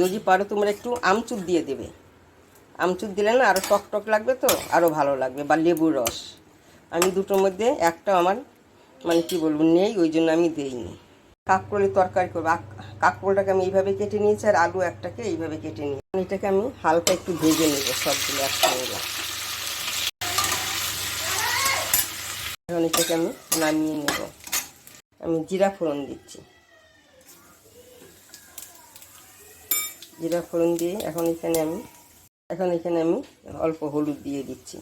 যদি পারো তোমরা একটু আমচুর দিয়ে দেবে। আমচুর দিলে না আরও টক টক লাগবে তো আরও ভালো লাগবে বা লেবুর রস। আমি দুটোর মধ্যে একটা আমার মানে কি বলব নেই, ওই জন্য আমি দেইনি। কাঁকরোলের তরকারি করব। কাঁকরোলটাকে আমি এইভাবে কেটে নিয়েছি আর আলু একটাকে এইভাবে কেটে নিই এটাকে আমি হালকা একটু ভেজে নেব সবগুলো একসঙ্গে। এখন এটাকে আমি নামিয়ে নেব। আমি জিরা ফোড়ন দিচ্ছি। জিরা ফোড়ন দিয়ে এখন এখানে আমি, এখন এখানে আমি অল্প হলুদ দিয়ে দিচ্ছি।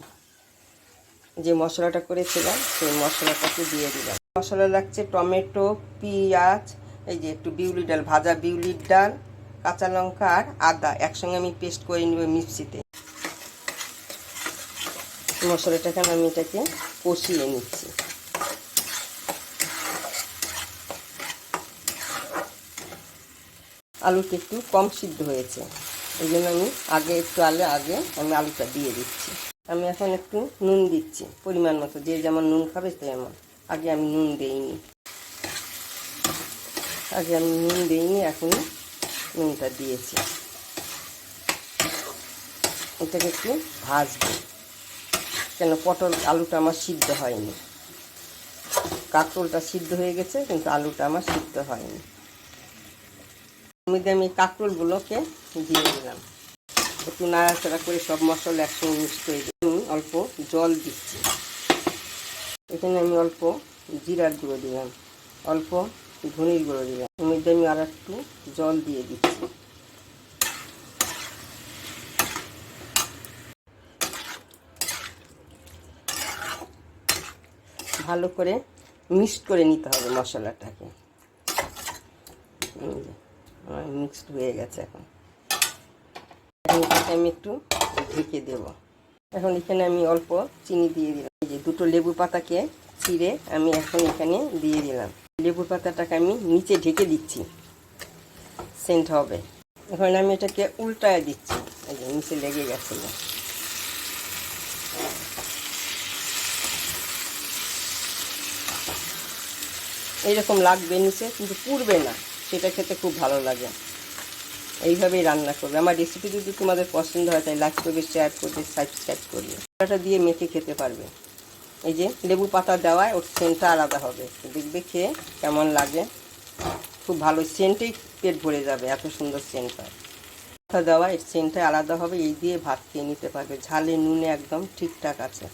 যে মশলাটা করেছিলাম, সেই মশলাটাকে দিয়ে দিলাম। মশলা লাগছে টমেটো, পেঁয়াজ, এই যে একটু বিউলি ডাল, ভাজা বিউলির ডাল, কাঁচা লঙ্কা আর আদা একসঙ্গে আমি পেস্ট করে নেব মিক্সিতে। মশলাটাকে আমি এটাকে কষিয়ে নিচ্ছি। আলুটা একটু কম সিদ্ধ হয়েছে। এই জন্য আমি আগে একটু আলে আগে আমি আলুটা দিয়ে দিচ্ছি। আমি এখন একটু নুন দিচ্ছি, পরিমাণ মতো। যে যেমন নুন খাবে তেমন। আগে আমি নুন দেইনি। আগে আমি নুন দেইনি এখন নুনটা দিয়েছি। এটাকে একটু ভাজবো, কেন পটল আলুটা আমার সিদ্ধ হয়নি। কাঁকরোলটা সিদ্ধ হয়ে গেছে, কিন্তু আলুটা আমার সিদ্ধ হয়নি। মধ্যে আমি কাঁকরোলগুলোকে দিয়ে দিলাম। একটু নাড়াচাড়া করে সব মশলা একসঙ্গে মিক্স করে দিই আমি অল্প জল দিচ্ছি। এখানে আমি অল্প জিরার গুঁড়ো দিলাম, অল্প ধনির গুঁড়ো দিলাম। এর মধ্যে আমি আর একটু জল দিয়ে দিচ্ছি। ভালো করে মিক্সড করে নিতে হবে মশলাটাকে। মিক্সড হয়ে গেছে এখন। আমি একটু ঢেকে দেব। এখন এখানে আমি অল্প চিনি দিয়ে দিলাম। এই যে দুটো লেবু পাতাকে ছিঁড়ে আমি এখন এখানে দিয়ে দিলাম। লেবু পাতাটাকে আমি নিচে ঢেকে দিচ্ছি। সেন্ট হবে। এখন আমি এটাকে উল্টায় দিচ্ছি। এই যে নিচে লেগে গেছিল। এইরকম লাগবে নিচে, কিন্তু পুড়বে না। সেটা খেতে খুব ভালো লাগে। এইভাবেই রান্না করবে। আমার রেসিপি যদি তোমাদের পছন্দ হয় তাই লাইক করবে শেয়ার করবে সাবস্ক্রাইব করবে। ওটা দিয়ে মেখে খেতে পারবে। এই যে লেবু পাতা দেওয়ায় ওর সেন্টটা আলাদা হবে। দেখবে খেয়ে কেমন লাগে। খুব ভালো সেন্টেই পেট ভরে যাবে, এত সুন্দর সেন্ট হয়। পাতা দেওয়া এর সেন্টটা আলাদা হবে। এই দিয়ে ভাত খেয়ে নিতে পারবে। ঝালে নুনে একদম ঠিকঠাক আছে।